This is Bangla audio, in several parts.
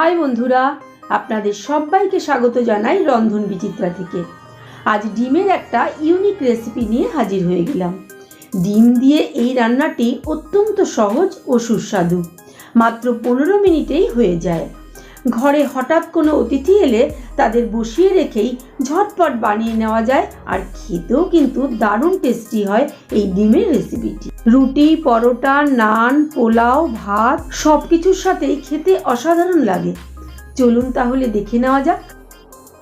হাই বন্ধুরা, আপনাদের সবাইকে স্বাগত জানাই রন্ধন বিচিত্রা থেকে। আজ ডিমের একটা ইউনিক রেসিপি নিয়ে হাজির হয়ে গেলাম। ডিম দিয়ে এই রান্নাটি অত্যন্ত সহজ ও সুস্বাদু। মাত্র পনেরো মিনিটেই হয়ে যায়। ঘরে হঠাৎ কোনো অতিথি এলে তাদের বসিয়ে রেখেই ঝটপট বানিয়ে নেওয়া যায়, আর খেতেও কিন্তু দারুণ টেস্টি হয় এই ডিমের রেসিপিটি রুটি, পরোটা, নান, পোলাও, ভাত সব কিছুর সাথেই খেতে অসাধারণ লাগে। চলুন তাহলে দেখে নেওয়া যাক।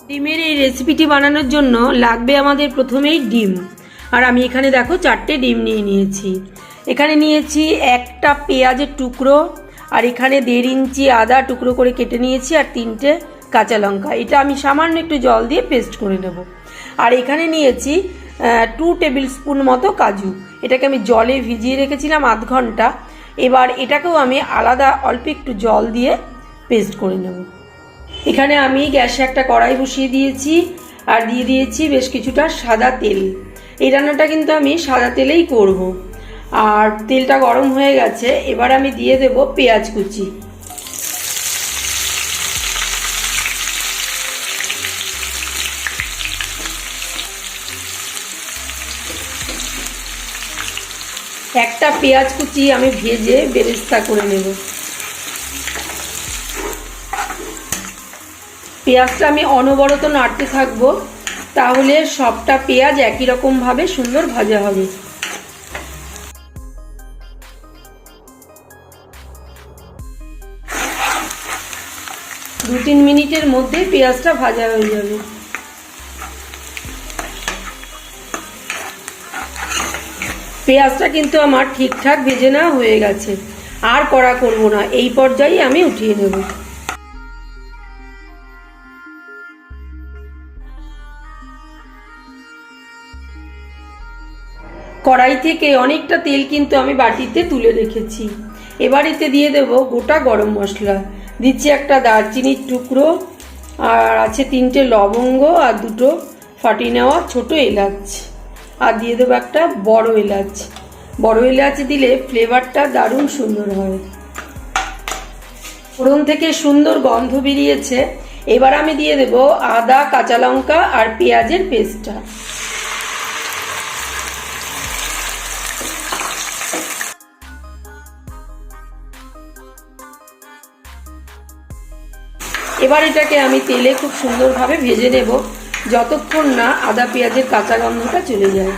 ডিমের এই রেসিপিটি বানানোর জন্য লাগবে আমাদের প্রথমেই ডিম। আর আমি এখানে দেখো চারটে ডিম নিয়ে নিয়েছি। এখানে নিয়েছি একটা পেঁয়াজের টুকরো আর এখানে দেড় ইঞ্চি আদা টুকরো করে কেটে নিয়েছি আর তিনটে কাঁচা লঙ্কা। এটা আমি সামান্য একটু জল দিয়ে পেস্ট করে নেব। আর এখানে নিয়েছি টু টেবিল স্পুন মতো কাজু। এটাকে আমি জলে ভিজিয়ে রেখেছিলাম আধ ঘণ্টা। এবার এটাকেও আমি আলাদা অল্প একটু জল দিয়ে পেস্ট করে নেব। এখানে আমি গ্যাসে একটা কড়াই বসিয়ে দিয়েছি আর দিয়ে দিয়েছি বেশ কিছুটা সাদা তেল। এই রান্নাটা কিন্তু আমি সাদা তেলেই করব। আর তেলটা গরম হয়ে গেছে, এবার আমি দিয়ে দেব পেঁয়াজ কুচি। একটা পেঁয়াজ কুচি আমি ভেজে বেরেস্তা করে নেব। পেঁয়াজটা আমি অনবরত নাড়তে থাকব, তাহলে সবটা পেঁয়াজ একই রকমভাবে সুন্দর ভাজা হবে। দু তিন মিনিটের মধ্যেই পেঁয়াজটা ভাজা হয়ে যাবে। পেঁয়াজটা কিন্তু আমার ঠিকঠাক ভেজে নেওয়া হয়ে গেছে। আর কড়া করব না, এই পর্যায়ে আমি উঠিয়ে নেব। কড়াই থেকে অনেকটা তেল কিন্তু আমি বাটিতে তুলে রেখেছি। এবার এতে দিয়ে দেব গোটা গরম মশলা। দিচ্ছি একটা দারচিনির টুকরো, আর আছে তিনটে লবঙ্গ, আর দুটো ফাটিয়ে নেওয়া ছোট এলাচ। আর দিয়ে দেবো একটা বড় এলাচ। বড় এলাচ দিলে ফ্লেভারটা দারুণ সুন্দর হয়। ফোড়ন থেকে সুন্দর গন্ধ বেরিয়েছে। এবার আমি দিয়ে দেব আদা, কাঁচা লঙ্কা আর পেঁয়াজের পেস্টটা। এবার এটাকে আমি তেলে খুব সুন্দরভাবে ভেজে নেব, যতক্ষণ না আদা পেঁয়াজের কাঁচা গন্ধটা চলে যায়।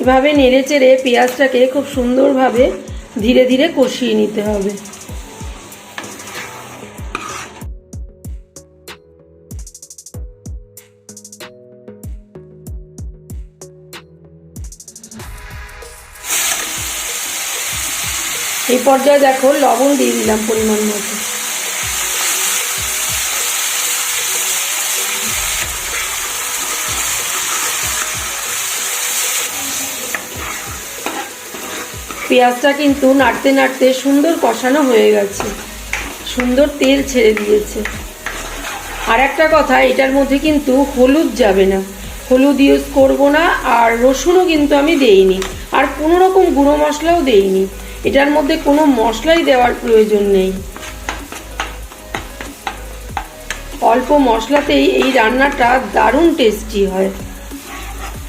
এভাবে নেড়ে চেড়ে পেঁয়াজটাকে খুব সুন্দরভাবে ধীরে ধীরে কষিয়ে নিতে হবে। এই পর্যায়ে দেখো লবণ দিয়ে দিলাম পরিমাণ মতো। পেঁয়াজটা কিন্তু নাড়তে নাড়তে সুন্দর কষানো হয়ে গেছে। সুন্দর তেল ছেড়ে দিয়েছে। আর একটা কথা, এটার মধ্যে কিন্তু হলুদ যাবে না। হলুদ ইউজ করব না, আর রসুনও কিন্তু আমি দেইনি। আর কোনো রকম গুঁড়ো মশলাও দেইনি। এটার মধ্যে কোনো মশলাই দেওয়ার প্রয়োজন নেই। অল্প মশলাতেই এই রান্নাটা দারুণ টেস্টি হয়।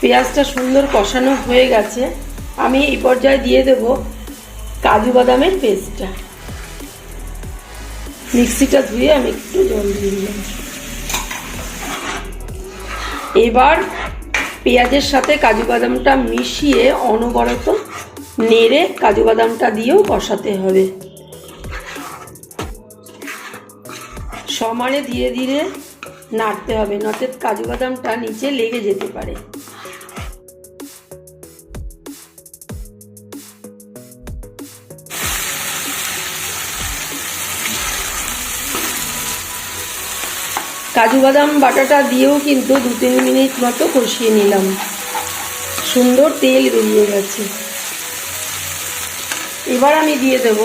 পেঁয়াজটা সুন্দর কষানো হয়ে গেছে। আমি এই পর্যায়ে দিয়ে দেব কাজু বাদামের পেস্টটা মিক্সিটা ধুয়ে আমি একটু জল দিয়ে দিলাম। এবার পেঁয়াজের সাথে কাজু বাদামটা মিশিয়ে অনবরত নেড়ে কাজু বাদামটা দিয়েও কষাতে হবে। সমানে ধীরে ধীরে নাড়তে হবে, নচেত কাজু বাদামটা নিচে লেগে যেতে পারে। কাজু বাদাম বাটাটা দিয়েও কিন্তু দু তিন মিনিট মতো কষিয়ে নিলাম। সুন্দর তেল বেরিয়ে গেছে। এবার আমি দিয়ে দেব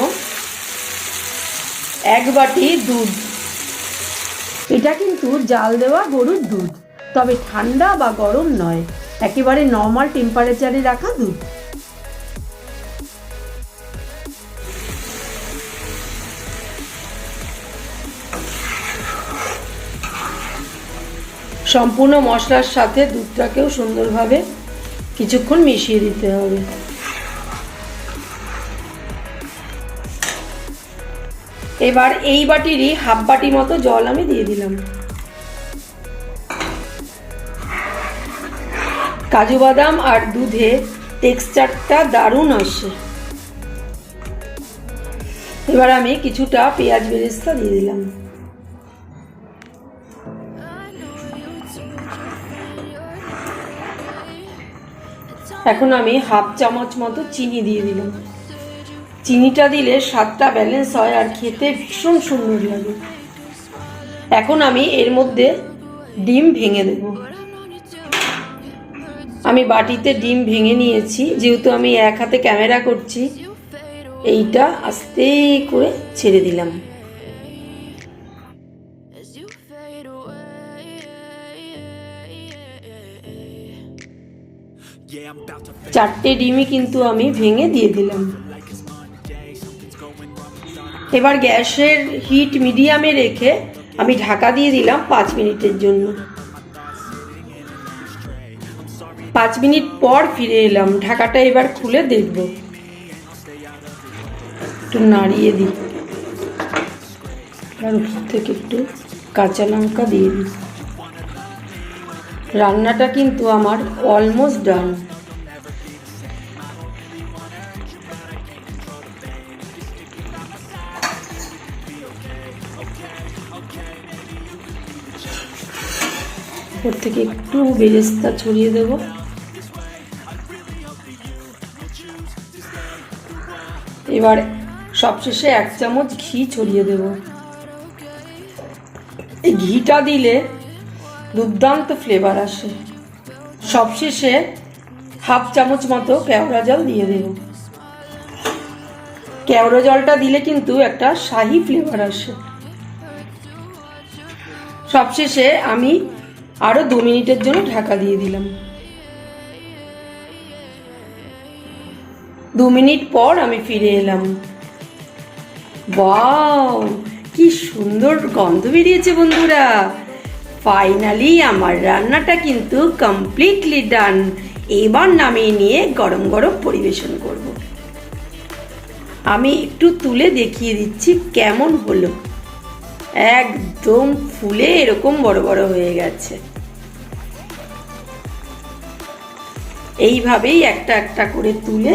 এক বাটি দুধ। এটা কিন্তু জাল দেওয়া গরুর দুধ, তবে ঠান্ডা বা গরম নয়, একেবারে নর্মাল টেম্পারেচারে রাখা দুধ। সম্পূর্ণ মশলার সাথে দুধটাকেও সুন্দরভাবে কিছুক্ষণ মিশিয়ে দিতে হবে। এবার এই বাটিরই হাফ বাটি মতো জল আমি দিয়ে দিলাম। কাজু বাদাম আর দুধে টেক্সচারটা দারুণ আসে। এবার আমি কিছুটা পেঁয়াজ বেরেস্তা দিয়ে দিলাম। এখন আমি হাফ চামচ মতো চিনি দিয়ে দিলাম। চিনিটা দিলে স্বাদটা ব্যালেন্স হয় আর খেতে ভীষণ সুন্দর লাগে। এখন আমি এর মধ্যে ডিম ভেঙে দেব। আমি বাটিতে ডিম ভেঙে নিয়েছি, যেহেতু আমি এক হাতে ক্যামেরা করছি, এইটা আস্তে করে ছেড়ে দিলাম। চারটে ডিমই কিন্তু আমি ভেঙে দিয়ে দিলাম। এবার গ্যাসের হিট মিডিয়ামে রেখে আমি ঢাকা দিয়ে দিলাম পাঁচ মিনিটের জন্য। পাঁচ মিনিট পর ফিরে এলাম। ঢাকাটা এবার খুলে দেখব। একটু নাড়িয়ে দিই। আর উপর থেকে একটু কাঁচা লঙ্কা দিয়ে দিই। রান্নাটা কিন্তু আমার অলমোস্ট ডান উপর থেকে একটু বেরেস্তা ছড়িয়ে দেব। এবার সবশেষে এক চামচ ঘি ছড়িয়ে দেব। এই ঘিটা দিলে দুর্দান্ত ফ্লেভার আসে। সবশেষে হাফ চামচ মতো কেওড়া জল দিয়ে দেব। কেওড়া জলটা দিলে কিন্তু একটা শাহি ফ্লেভার আসে। সবশেষে আমি আরও দু মিনিটের জন্য ঢাকা দিয়ে দিলাম। দু মিনিট পর আমি ফিরে এলাম। বাও কি সুন্দর গন্ধ বেরিয়েছে বন্ধুরা। ফাইনালি আমার রান্নাটা কিন্তু কমপ্লিটলি ডান। এবার নামিয়ে নিয়ে গরম গরম পরিবেশন করব। আমি একটু তুলে দেখিয়ে দিচ্ছি কেমন হলো। একদম ফুলে এরকম বড় বড় হয়ে গেছে। এইভাবেই একটা একটা করে তুলে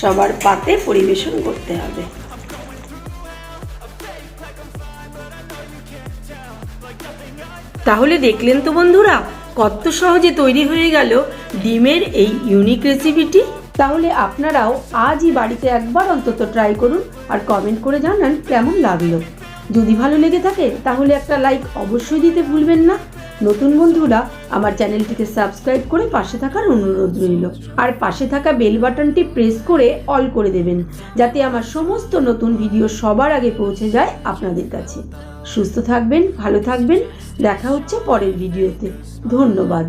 সবার পাতে পরিবেশন করতে হবে। তাহলে দেখলেন তো বন্ধুরা, কত সহজে তৈরি হয়ে গেল ডিমের এই ইউনিক রেসিপিটি তাহলে আপনারাও আজই বাড়িতে একবার অন্তত ট্রাই করুন আর কমেন্ট করে জানান কেমন লাগল। যদি ভালো লেগে থাকে, তাহলে একটা লাইক অবশ্যই দিতে ভুলবেন না। নতুন বন্ধুরা, আমার চ্যানেলটিকে সাবস্ক্রাইব করে পাশে থাকার অনুরোধ রইল। আর পাশে থাকা বেল বাটনটি প্রেস করে অল করে দেবেন, যাতে আমার সমস্ত নতুন ভিডিও সবার আগে পৌঁছে যায় আপনাদের কাছে। সুস্থ থাকবেন, ভালো থাকবেন, দেখা হচ্ছে পরের ভিডিওতে ধন্যবাদ।